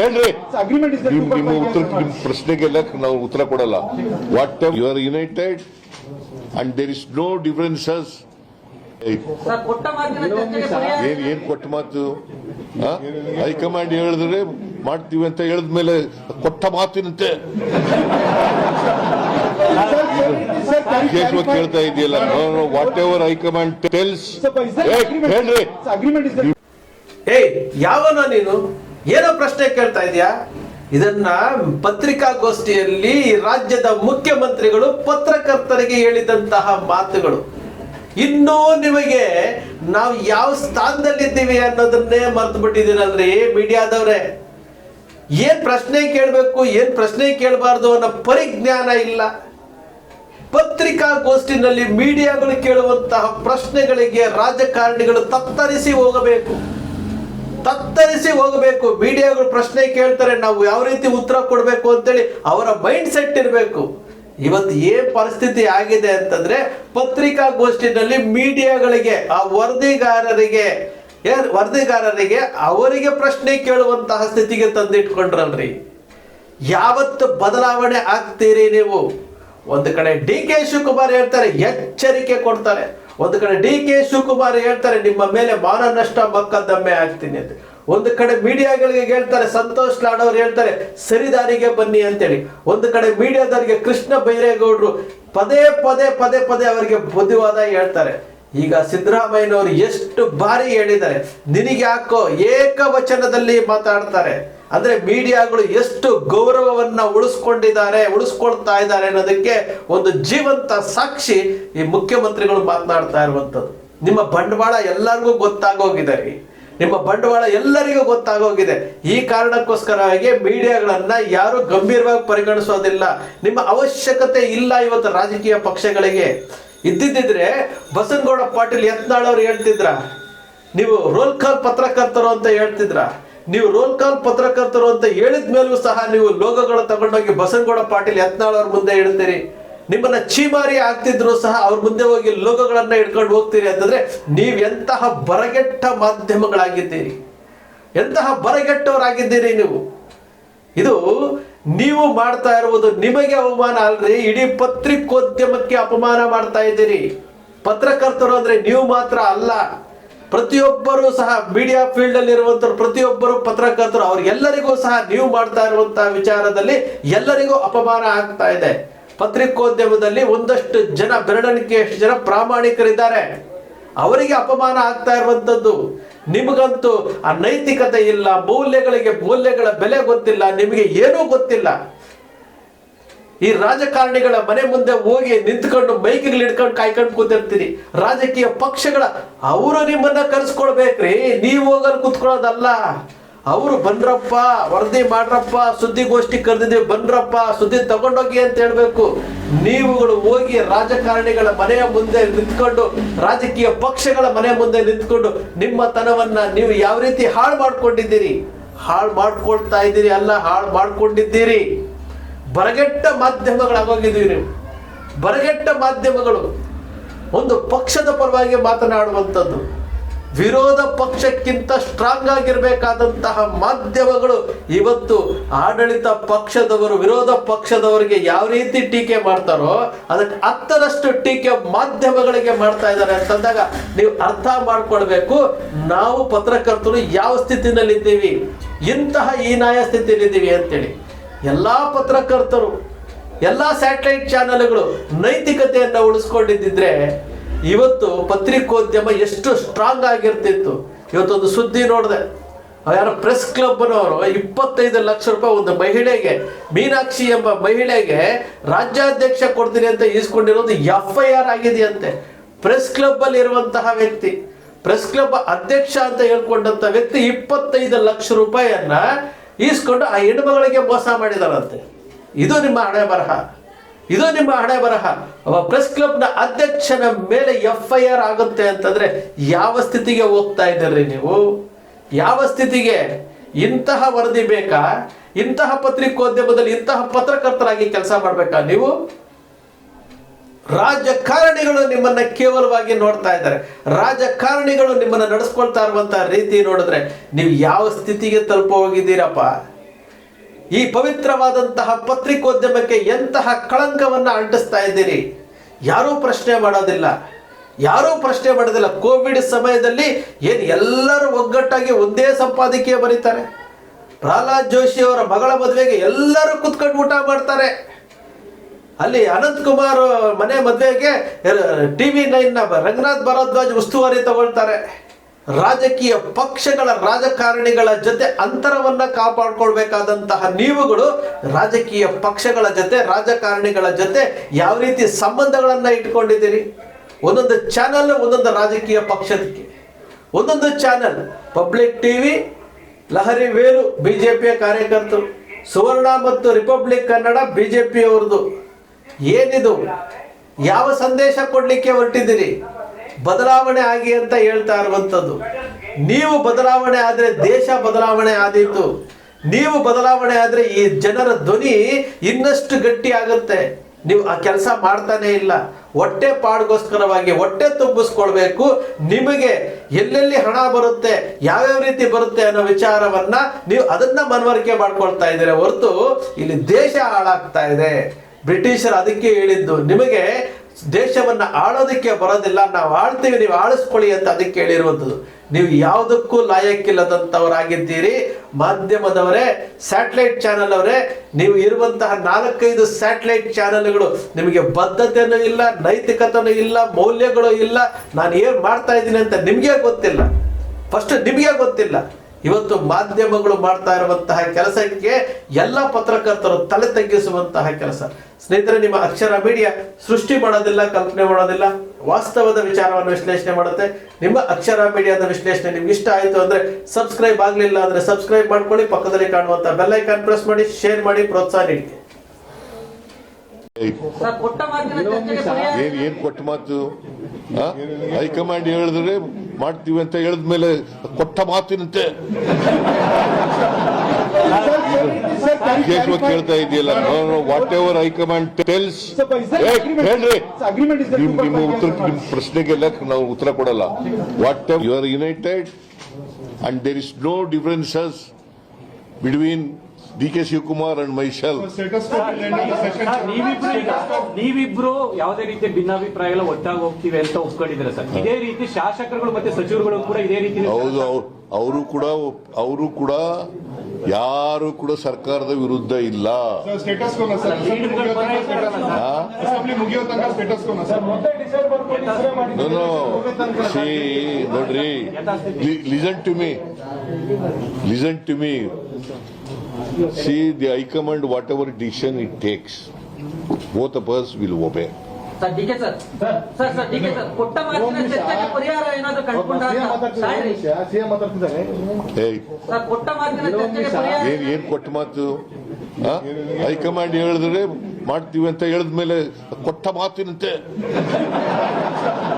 ಹೇಳ್ರಿ. ನಿಮ್ಮ 2.5 ಉತ್ತರ ನಿಮ್ಮ ಪ್ರಶ್ನೆಗೆ ಪ್ರಶ್ನೆಗೆಲ್ಲ ನಾವು ಉತ್ತರ ಕೊಡಲ್ಲ. What time you are united and there is no differences sir ಕೊಟ್ಟ ಮಾತಿನ ಚರ್ಚೆಗೆ ಪರ್ಯಾಯ ಏನ್ ಏನ್ ಕೊಟ್ಟ ಮಾತು? ಹೈ ಹೈಕಮಾಂಡ್ ಹೇಳಿದ್ರೆ ಮಾಡ್ತೀವಿ ಅಂತ ಹೇಳಿದ್ಮೇಲೆ ಕೊಟ್ಟ ಮಾತಿನಂತೆ. ಕೇಶವ? ಕೇಳ್ತಾ ಇದೆಯಲ್ಲ. ವಾಟ್ ಎವರ್ ಹೈಕಮಾಂಡ್ ಟೆಲ್ಸ್ ಹೇಳ್ರಿ. ಏಯ್ ಯಾವನೋ ನೀನು? ಏನೋ ಪ್ರಶ್ನೆ ಕೇಳ್ತಾ ಇದೆಯಾ? ಇದನ್ನ ಪತ್ರಿಕಾಗೋಷ್ಠಿಯಲ್ಲಿ ರಾಜ್ಯದ ಮುಖ್ಯಮಂತ್ರಿಗಳು ಪತ್ರಕರ್ತರಿಗೆ ಹೇಳಿದಂತಹ ಮಾತುಗಳು. ಇನ್ನೂ ನಿಮಗೆ ನಾವು ಯಾವ ಸ್ಥಾನದಲ್ಲಿದ್ದೀವಿ ಅನ್ನೋದನ್ನೇ ಮರ್ತು ಬಿಟ್ಟಿದ್ದೀರಲ್ರಿ ಮೀಡಿಯಾದವ್ರೆ. ಏನ್ ಪ್ರಶ್ನೆ ಕೇಳಬೇಕು, ಏನ್ ಪ್ರಶ್ನೆ ಕೇಳಬಾರ್ದು ಅನ್ನೋ ಪರಿಜ್ಞಾನ ಇಲ್ಲ. ಪತ್ರಿಕಾಗೋಷ್ಠಿನಲ್ಲಿ ಮೀಡಿಯಾಗಳು ಕೇಳುವಂತಹ ಪ್ರಶ್ನೆಗಳಿಗೆ ರಾಜಕಾರಣಿಗಳು ತತ್ತರಿಸಿ ಹೋಗಬೇಕು. ತತ್ತರಿಸಿ ಹೋಗಬೇಕು. ಮೀಡಿಯಾಗಳು ಪ್ರಶ್ನೆ ಕೇಳ್ತಾರೆ, ನಾವು ಯಾವ ರೀತಿ ಉತ್ತರ ಕೊಡಬೇಕು ಅಂತೇಳಿ ಅವರ ಮೈಂಡ್ ಸೆಟ್ ಇರಬೇಕು. ಇವತ್ತು ಏನ್ ಪರಿಸ್ಥಿತಿ ಆಗಿದೆ ಅಂತಂದ್ರೆ ಪತ್ರಿಕಾಗೋಷ್ಠಿನಲ್ಲಿ ಮೀಡಿಯಾಗಳಿಗೆ, ಆ ವರದಿಗಾರರಿಗೆ ವರದಿಗಾರರಿಗೆ ಅವರಿಗೆ ಪ್ರಶ್ನೆ ಕೇಳುವಂತಹ ಸ್ಥಿತಿಗೆ ತಂದಿಟ್ಕೊಂಡ್ರಲ್ರಿ. ಯಾವತ್ತು ಬದಲಾವಣೆ ಆಗ್ತೀರಿ ನೀವು? ಒಂದು ಕಡೆ ಡಿ ಕೆ ಶಿವಕುಮಾರ್ ಹೇಳ್ತಾರೆ, ಎಚ್ಚರಿಕೆ ಕೊಡ್ತಾರೆ. ಒಂದು ಕಡೆ ಡಿ ಕೆ ಶಿವಕುಮಾರ್ ಹೇಳ್ತಾರೆ, ನಿಮ್ಮ ಮೇಲೆ ಮಾನ ನಷ್ಟ ದಮ್ಮೆ ಆಗ್ತೀನಿ ಅಂತ. ಒಂದು ಕಡೆ ಮೀಡಿಯಾಗಳಿಗೆ ಹೇಳ್ತಾರೆ, ಸಂತೋಷ್ ಲಾಡ್ ಅವ್ರು ಹೇಳ್ತಾರೆ ಸರಿದಾರಿಗೆ ಬನ್ನಿ ಅಂತೇಳಿ. ಒಂದು ಕಡೆ ಮೀಡಿಯಾದವರಿಗೆ ಕೃಷ್ಣ ಬೈರೇಗೌಡರು ಪದೇ ಪದೇ ಪದೇ ಪದೇ ಅವರಿಗೆ ಬುದ್ಧಿವಾದ ಹೇಳ್ತಾರೆ. ಈಗ ಸಿದ್ದರಾಮಯ್ಯನವರು ಎಷ್ಟು ಬಾರಿ ಹೇಳಿದ್ದಾರೆ ನಿನಗೆ ಯಾಕೋ ಏಕವಚನದಲ್ಲಿ ಮಾತಾಡ್ತಾರೆ. ಅಂದ್ರೆ ಮೀಡಿಯಾಗಳು ಎಷ್ಟು ಗೌರವವನ್ನ ಉಳಿಸ್ಕೊಂಡಿದ್ದಾರೆ, ಉಳಿಸ್ಕೊಳ್ತಾ ಇದ್ದಾರೆ ಅನ್ನೋದಕ್ಕೆ ಒಂದು ಜೀವಂತ ಸಾಕ್ಷಿ ಈ ಮುಖ್ಯಮಂತ್ರಿಗಳು ಮಾತನಾಡ್ತಾ ಇರುವಂತದ್ದು ನಿಮ್ಮ ಬಂಡವಾಳ ಎಲ್ಲರಿಗೂ ಗೊತ್ತಾಗೋಗಿದೆ ರೀ. ನಿಮ್ಮ ಬಂಡವಾಳ ಎಲ್ಲರಿಗೂ ಗೊತ್ತಾಗೋಗಿದೆ. ಈ ಕಾರಣಕ್ಕೋಸ್ಕರವಾಗಿ ಮೀಡಿಯಾಗಳನ್ನ ಯಾರು ಗಂಭೀರವಾಗಿ ಪರಿಗಣಿಸೋದಿಲ್ಲ. ನಿಮ್ಮ ಅವಶ್ಯಕತೆ ಇಲ್ಲ ಇವತ್ತು ರಾಜಕೀಯ ಪಕ್ಷಗಳಿಗೆ. ಇದ್ದಿದ್ದಿದ್ರೆ ಬಸನಗೌಡ ಪಾಟೀಲ್ ಯತ್ನಾಳ್ ಅವ್ರು ಹೇಳ್ತಿದ್ರ. ನೀವು ರೋಲ್ ಕಾಲ್ ಪತ್ರಕರ್ತರು ಅಂತ ಹೇಳ್ತಿದ್ರ. ನೀವು ರೋಲ್ ಕಾಲ್ ಪತ್ರಕರ್ತರು ಅಂತ ಹೇಳಿದ ಮೇಲೂ ಸಹ ನೀವು ಲೋಗಗಳು ತಗೊಂಡೋಗಿ ಬಸನಗೌಡ ಪಾಟೀಲ್ ಯತ್ನಾಳ್ ಅವ್ರ ಮುಂದೆ ಇಡ್ತೀರಿ. ನಿಮ್ಮನ್ನ ಚೀಮಾರಿ ಆಗ್ತಿದ್ರು ಸಹ ಅವ್ರ ಮುಂದೆ ಹೋಗಿ ಲೋಗಗಳನ್ನ ಇಟ್ಕೊಂಡು ಹೋಗ್ತೀರಿ ಅಂತಂದ್ರೆ ನೀವ್ ಎಂತಹ ಬರಗೆಟ್ಟ ಮಾಧ್ಯಮಗಳಾಗಿದ್ದೀರಿ. ಎಂತಹ ಬರಗೆಟ್ಟವರಾಗಿದ್ದೀರಿ ನೀವು. ಇದು ನೀವು ಮಾಡ್ತಾ ಇರುವುದು ನಿಮಗೆ ಅವಮಾನ ಅಲ್ರಿ, ಇಡೀ ಪತ್ರಿಕೋದ್ಯಮಕ್ಕೆ ಅಪಮಾನ ಮಾಡ್ತಾ ಇದ್ದೀರಿ. ಪತ್ರಕರ್ತರು ಅಂದ್ರೆ ನೀವು ಮಾತ್ರ ಅಲ್ಲ. ಪ್ರತಿಯೊಬ್ಬರು ಸಹ ಮೀಡಿಯಾ ಫೀಲ್ಡ್ ಅಲ್ಲಿ ಇರುವಂತರು ಪ್ರತಿಯೊಬ್ಬರು ಪತ್ರಕರ್ತರು, ಅವ್ರಿಗೆಲ್ಲರಿಗೂ ಸಹ ನೀವು ಮಾಡ್ತಾ ಇರುವಂತಹ ವಿಚಾರದಲ್ಲಿ ಎಲ್ಲರಿಗೂ ಅಪಮಾನ ಆಗ್ತಾ ಇದೆ. ಪತ್ರಿಕೋದ್ಯಮದಲ್ಲಿ ಒಂದಷ್ಟು ಜನ ಬೆರಳಿಕೆಯಷ್ಟು ಜನ ಪ್ರಾಮಾಣಿಕರಿದ್ದಾರೆ. ಅವರಿಗೆ ಅಪಮಾನ ಆಗ್ತಾ ಇರುವಂತದ್ದು. ನಿಮಗಂತೂ ಆ ನೈತಿಕತೆ ಇಲ್ಲ, ಮೌಲ್ಯಗಳಿಗೆ ಮೌಲ್ಯಗಳ ಬೆಲೆ ಗೊತ್ತಿಲ್ಲ, ನಿಮಗೆ ಏನೂ ಗೊತ್ತಿಲ್ಲ. ಈ ರಾಜಕಾರಣಿಗಳ ಮನೆ ಮುಂದೆ ಹೋಗಿ ನಿಂತ್ಕೊಂಡು ಬೈಕ್ಗಳು ಹಿಡ್ಕೊಂಡು ಕಾಯ್ಕೊಂಡು ಕೂತಿರ್ತೀರಿ ರಾಜಕೀಯ ಪಕ್ಷಗಳ, ಅವರು ನಿಮ್ಮನ್ನ ಕರೆಸ್ಕೊಳ್ಬೇಕ್ರಿ. ನೀವು ಹೋಗಲ್ ಕುತ್ಕೊಳ್ಳೋದಲ್ಲ. ಅವರು ಬನ್ರಪ್ಪ, ವರದಿ ಮಾಡ್ರಪ್ಪ ಸುದ್ದಿಗೋಷ್ಠಿ ಕರೆದಿದ್ದೀವಿ, ಬನ್ರಪ್ಪ, ಸುದ್ದಿ ತಗೊಂಡೋಗಿ ಅಂತ ಹೇಳ್ಬೇಕು. ನೀವುಗಳು ಹೋಗಿ ರಾಜಕಾರಣಿಗಳ ಮನೆಯ ಮುಂದೆ ನಿಂತ್ಕೊಂಡು, ರಾಜಕೀಯ ಪಕ್ಷಗಳ ಮನೆ ಮುಂದೆ ನಿಂತ್ಕೊಂಡು ನಿಮ್ಮ ತನವನ್ನ ನೀವು ಯಾವ ರೀತಿ ಹಾಳು ಮಾಡ್ಕೊಂಡಿದ್ದೀರಿ? ಹಾಳು ಮಾಡ್ಕೊಳ್ತಾ ಇದ್ದೀರಿ ಅಲ್ಲ, ಹಾಳು ಮಾಡ್ಕೊಂಡಿದ್ದೀರಿ. ಬರಗೆಟ್ಟ ಮಾಧ್ಯಮಗಳಾಗೋಗಿದ್ದೀವಿ ನೀವು. ಬರಗೆಟ್ಟ ಮಾಧ್ಯಮಗಳು ಒಂದು ಪಕ್ಷದ ಪರವಾಗಿ ಮಾತನಾಡುವಂಥದ್ದು. ವಿರೋಧ ಪಕ್ಷಕ್ಕಿಂತ ಸ್ಟ್ರಾಂಗ್ ಆಗಿರಬೇಕಾದಂತಹ ಮಾಧ್ಯಮಗಳು ಇವತ್ತು ಆಡಳಿತ ಪಕ್ಷದವರು, ವಿರೋಧ ಪಕ್ಷದವರಿಗೆ ಯಾವ ರೀತಿ ಟೀಕೆ ಮಾಡ್ತಾರೋ, ಅದಕ್ಕೆ ಹತ್ತರಷ್ಟು ಟೀಕೆ ಮಾಧ್ಯಮಗಳಿಗೆ ಮಾಡ್ತಾ ಇದ್ದಾರೆ ಅಂತಂದಾಗ ನೀವು ಅರ್ಥ ಮಾಡ್ಕೊಳ್ಬೇಕು. ನಾವು ಪತ್ರಕರ್ತರು ಯಾವ ಸ್ಥಿತಿನಲ್ಲಿದ್ದೀವಿ? ಇಂತಹ ಹೀನಾಯ ಸ್ಥಿತಿಯಲ್ಲಿದ್ದೀವಿ ಅಂತೇಳಿ. ಎಲ್ಲ ಪತ್ರಕರ್ತರು, ಎಲ್ಲ ಸ್ಯಾಟಲೈಟ್ ಚಾನೆಲ್ಗಳು ನೈತಿಕತೆಯನ್ನು ಉಳಿಸ್ಕೊಂಡಿದ್ದಿದ್ರೆ ಇವತ್ತು ಪತ್ರಿಕೋದ್ಯಮ ಎಷ್ಟು ಸ್ಟ್ರಾಂಗ್ ಆಗಿರ್ತಿತ್ತು. ಇವತ್ತೊಂದು ಸುದ್ದಿ ನೋಡಿದೆ, ಯಾರೋ ಪ್ರೆಸ್ ಕ್ಲಬ್ನವರು ಇಪ್ಪತ್ತೈದು ಲಕ್ಷ ರೂಪಾಯಿ ಒಂದು ಮಹಿಳೆಗೆ, ಮೀನಾಕ್ಷಿ ಎಂಬ ಮಹಿಳೆಗೆ ರಾಜ್ಯಾಧ್ಯಕ್ಷ ಕೊಡ್ತೀನಿ ಅಂತ ಈಸ್ಕೊಂಡಿರೋದು ಎಫ್ ಐ ಆರ್ ಆಗಿದೆಯಂತೆ. ಪ್ರೆಸ್ ಕ್ಲಬ್ ಅಲ್ಲಿ ಇರುವಂತಹ ವ್ಯಕ್ತಿ ಪ್ರೆಸ್ ಕ್ಲಬ್ ಅಧ್ಯಕ್ಷ ಅಂತ ಹೇಳ್ಕೊಂಡಂತ ವ್ಯಕ್ತಿ ಇಪ್ಪತ್ತೈದು ಲಕ್ಷ ರೂಪಾಯಿಯನ್ನ ಈಸ್ಕೊಂಡು ಆ ಹೆಣ್ಮಗಳಿಗೆ ಮೋಸ ಮಾಡಿದಾರಂತೆ. ಇದು ನಿಮ್ಮ ಹಣೆ ಬರಹ. ಇದು ನಿಮ್ಮ ಹಣೆ ಬರಹ. ಪ್ರೆಸ್ ಕ್ಲಬ್ನ ಅಧ್ಯಕ್ಷನ ಮೇಲೆ ಎಫ್ ಐ ಆರ್ ಆಗುತ್ತೆ ಅಂತಂದ್ರೆ ಯಾವ ಸ್ಥಿತಿಗೆ ಹೋಗ್ತಾ ಇದ್ದೀರಿ ನೀವು? ಯಾವ ಸ್ಥಿತಿಗೆ? ಇಂತಹ ವರದಿ ಬೇಕಾ? ಇಂತಹ ಪತ್ರಿಕೋದ್ಯಮದಲ್ಲಿ ಇಂತಹ ಪತ್ರಕರ್ತರಾಗಿ ಕೆಲಸ ಮಾಡ್ಬೇಕಾ ನೀವು? ರಾಜಕಾರಣಿಗಳು ನಿಮ್ಮನ್ನ ಕೇವಲವಾಗಿ ನೋಡ್ತಾ ಇದ್ದಾರೆ. ರಾಜಕಾರಣಿಗಳು ನಿಮ್ಮನ್ನ ನಡೆಸ್ಕೊಳ್ತಾ ಇರುವಂತಹ ರೀತಿ ನೋಡಿದ್ರೆ ನೀವು ಯಾವ ಸ್ಥಿತಿಗೆ ತಲುಪೋಗಿದ್ದೀರಪ್ಪ? ಈ ಪವಿತ್ರವಾದಂತಹ ಪತ್ರಿಕೋದ್ಯಮಕ್ಕೆ ಎಂತಹ ಕಳಂಕವನ್ನ ಅಂಟಿಸ್ತಾ ಇದ್ದೀರಿ? ಯಾರೂ ಪ್ರಶ್ನೆ ಮಾಡೋದಿಲ್ಲ. ಯಾರೂ ಪ್ರಶ್ನೆ ಮಾಡೋದಿಲ್ಲ. ಕೋವಿಡ್ ಸಮಯದಲ್ಲಿ ಏನು ಎಲ್ಲರೂ ಒಗ್ಗಟ್ಟಾಗಿ ಒಂದೇ ಸಂಪಾದಕೀಯ ಬರೀತಾರೆ? ಪ್ರಹ್ಲಾದ್ ಜೋಶಿ ಅವರ ಮಗಳ ಮದುವೆಗೆ ಎಲ್ಲರೂ ಕುತ್ಕೊಂಡು ಊಟ ಮಾಡ್ತಾರೆ. ಅಲ್ಲಿ ಅನಂತ್ ಕುಮಾರ್ ಮನೆ ಮದುವೆಗೆ ಟಿವಿ ನೈನ್ನ ರಂಗನಾಥ್ ಭರದ್ವಾಜ್ ಉಸ್ತುವಾರಿ ತಗೊಳ್ತಾರೆ. ರಾಜಕೀಯ ಪಕ್ಷಗಳ ರಾಜಕಾರಣಿಗಳ ಜೊತೆ ಅಂತರವನ್ನ ಕಾಪಾಡ್ಕೊಳ್ಬೇಕಾದಂತಹ ನೀವುಗಳು ರಾಜಕೀಯ ಪಕ್ಷಗಳ ಜೊತೆ, ರಾಜಕಾರಣಿಗಳ ಜೊತೆ ಯಾವ ರೀತಿ ಸಂಬಂಧಗಳನ್ನ ಇಟ್ಕೊಂಡಿದ್ದೀರಿ? ಒಂದೊಂದು ಚಾನಲ್, ಒಂದೊಂದು ರಾಜಕೀಯ ಪಕ್ಷದಕ್ಕೆ ಒಂದೊಂದು channel, public TV, Lahari Velu, ಬಿಜೆಪಿಯ ಕಾರ್ಯಕರ್ತರು, ಸುವರ್ಣ ಮತ್ತು ರಿಪಬ್ಲಿಕ್ ಕನ್ನಡ ಬಿಜೆಪಿಯವ್ರದ್ದು ಏನಿದು? ಯಾವ ಸಂದೇಶ ಕೊಡ್ಲಿಕ್ಕೆ ಹೊರಟಿದ್ದೀರಿ? ಬದಲಾವಣೆ ಆಗಿ ಅಂತ ಹೇಳ್ತಾ ಇರುವಂಥದ್ದು. ನೀವು ಬದಲಾವಣೆ ಆದ್ರೆ ದೇಶ ಬದಲಾವಣೆ ಆದೀತು. ನೀವು ಬದಲಾವಣೆ ಆದ್ರೆ ಈ ಜನರ ಧ್ವನಿ ಇನ್ನಷ್ಟು ಗಟ್ಟಿ ಆಗುತ್ತೆ. ನೀವು ಆ ಕೆಲಸ ಮಾಡ್ತಾನೆ ಇಲ್ಲ. ಹೊಟ್ಟೆ ಪಾಡ್ಗೋಸ್ಕರವಾಗಿ ಹೊಟ್ಟೆ ತುಂಬಿಸ್ಕೊಳ್ಬೇಕು. ನಿಮಗೆ ಎಲ್ಲೆಲ್ಲಿ ಹಣ ಬರುತ್ತೆ, ಯಾವ್ಯಾವ ರೀತಿ ಬರುತ್ತೆ ಅನ್ನೋ ವಿಚಾರವನ್ನ ನೀವು ಅದನ್ನ ಮನವರಿಕೆ ಮಾಡ್ಕೊಳ್ತಾ ಇದ್ದೀರ ಹೊರತು ಇಲ್ಲಿ ದೇಶ ಹಾಳಾಗ್ತಾ ಇದೆ. ಬ್ರಿಟಿಷರು ಅದಕ್ಕೆ ಹೇಳಿದ್ದು, ನಿಮಗೆ ದೇಶವನ್ನ ಆಳೋದಕ್ಕೆ ಬರೋದಿಲ್ಲ, ನಾವು ಆಳ್ತೀವಿ, ನೀವು ಆಳಿಸ್ಕೊಳ್ಳಿ ಅಂತ ಅದಕ್ಕೆ ಹೇಳಿರುವಂಥದ್ದು. ನೀವು ಯಾವುದಕ್ಕೂ ಲಾಯಕ್ಕಿಲ್ಲದಂಥವರಾಗಿದ್ದೀರಿ. ಮಾಧ್ಯಮದವರೇ, ಸ್ಯಾಟಲೈಟ್ ಚಾನೆಲ್ ಅವರೇ, ನೀವು ಇರುವಂತಹ ನಾಲ್ಕೈದು ಸ್ಯಾಟಲೈಟ್ ಚಾನೆಲ್ಗಳು ನಿಮಗೆ ಬದ್ಧತೆಯೂ ಇಲ್ಲ, ನೈತಿಕತೆನೂ ಇಲ್ಲ, ಮೌಲ್ಯಗಳು ಇಲ್ಲ. ನಾನು ಏನು ಮಾಡ್ತಾ ಇದ್ದೀನಿ ಅಂತ ನಿಮಗೆ ಗೊತ್ತಿಲ್ಲ. ಫಸ್ಟ್ ನಿಮಗೆ ಗೊತ್ತಿಲ್ಲ. ಇವತ್ತು ಮಾಧ್ಯಮಗಳು ಮಾಡ್ತಾ ಇರುವಂತಹ ಕೆಲಸಕ್ಕೆ ಎಲ್ಲ ಪತ್ರಕರ್ತರು ತಲೆ ತಗ್ಗಿಸುವಂತಹ ಕೆಲಸ. ಸ್ನೇಹಿತರೆ, ನಿಮ್ಮ ಅಕ್ಷರ ಮೀಡಿಯಾ ಸೃಷ್ಟಿ ಮಾಡೋದಿಲ್ಲ, ಕಲ್ಪನೆ ಮಾಡೋದಿಲ್ಲ, ವಾಸ್ತವದ ವಿಚಾರವನ್ನು ವಿಶ್ಲೇಷಣೆ ಮಾಡುತ್ತೆ. ನಿಮ್ಮ ಅಕ್ಷರ ಮೀಡಿಯಾದ ವಿಶ್ಲೇಷಣೆ ನಿಮ್ಗೆ ಇಷ್ಟ ಆಯಿತು ಅಂದ್ರೆ ಸಬ್ಸ್ಕ್ರೈಬ್ ಆಗಲಿಲ್ಲ ಅಂದ್ರೆ ಸಬ್ಸ್ಕ್ರೈಬ್ ಮಾಡ್ಕೊಳ್ಳಿ, ಪಕ್ಕದಲ್ಲಿ ಕಾಣುವಂತ ಬೆಲ್ ಐಕಾನ್ ಪ್ರೆಸ್ ಮಾಡಿ, ಶೇರ್ ಮಾಡಿ, ಪ್ರೋತ್ಸಾಹ ನೀಡಿ ಏನ್ ಕೊಟ್ಟ ಮಾತು? ಹೈಕಮಾಂಡ್ ಹೇಳಿದ್ರೆ ಮಾಡ್ತೀವಿ ಅಂತ ಹೇಳಿದ್ಮೇಲೆ ಕೊಟ್ಟ ಮಾತಿನಂತೆ. ಕೇಳ್ತಾ ಇದೆಯಲ್ಲ ವಾಟ್ ಎವರ್ ಹೈಕಮಾಂಡ್ ಟೆಲ್ಸ್? ಹೇಳ್ರಿ. ನಿಮ್ಮ ಉತ್ತರ ನಿಮ್ಮ ನಿಮ್ ಪ್ರಶ್ನೆಗೆಲ್ಲ ನಾವು ಉತ್ತರ ಕೊಡಲ್ಲ. What you are united and there is no differences between D K Shivakumar and myself ನೀವಿಬ್ರು ಈಗ ನೀವಿಬ್ರು ಯಾವುದೇ ರೀತಿಯ ಭಿನ್ನಾಭಿಪ್ರಾಯ ಎಲ್ಲ ಒಟ್ಟಾಗಿ ಹೋಗ್ತೀವಿ ಅಂತ ಒಪ್ಕೊಂಡಿದ್ರೆ ಸರ್? ಇದೇ ರೀತಿ ಶಾಸಕರುಗಳು ಮತ್ತೆ ಸಚಿವರುಗಳು ಕೂಡ ಇದೇ ರೀತಿ ಹೌದು ಅವರು ಕೂಡ ಅವರು ಕೂಡ ಯಾರು ಕೂಡ ಸರ್ಕಾರದ ವಿರುದ್ಧ ಇಲ್ಲ. ನೋಡ್ರಿ. Listen to me listen to me see the high command whatever decision it takes both of us will obey. Sir D K sir sir sir D K sir ಕೊಟ್ಟ ಮಾತಿನ ಚರ್ಚೆಗೆ ಪರಿಹಾರ ಏನಾದ್ರು ಕಂಡುಕೊಂಡಾಗ ಸಾಯ್ರಿ ಸಿಎಂ ಮಾತಾಡ್ತಿದ್ದಾರೆ ಏಯ್ ಸರ್ ಕೊಟ್ಟ ಮಾತಿನ ಚರ್ಚೆಗೆ ಪರಿಹಾರ ಏನ್ ಏನ್ ಕೊಟ್ಟ ಮಾತು? ಆ? ಹೈಕಮಾಂಡ್ ಹೇಳಿದ್ರೆ ಮಾಡ್ತೀವಿ ಅಂತ ಹೇಳಿದ್ಮೇಲೆ ಕೊಟ್ಟ ಮಾತಿನಂತೆ.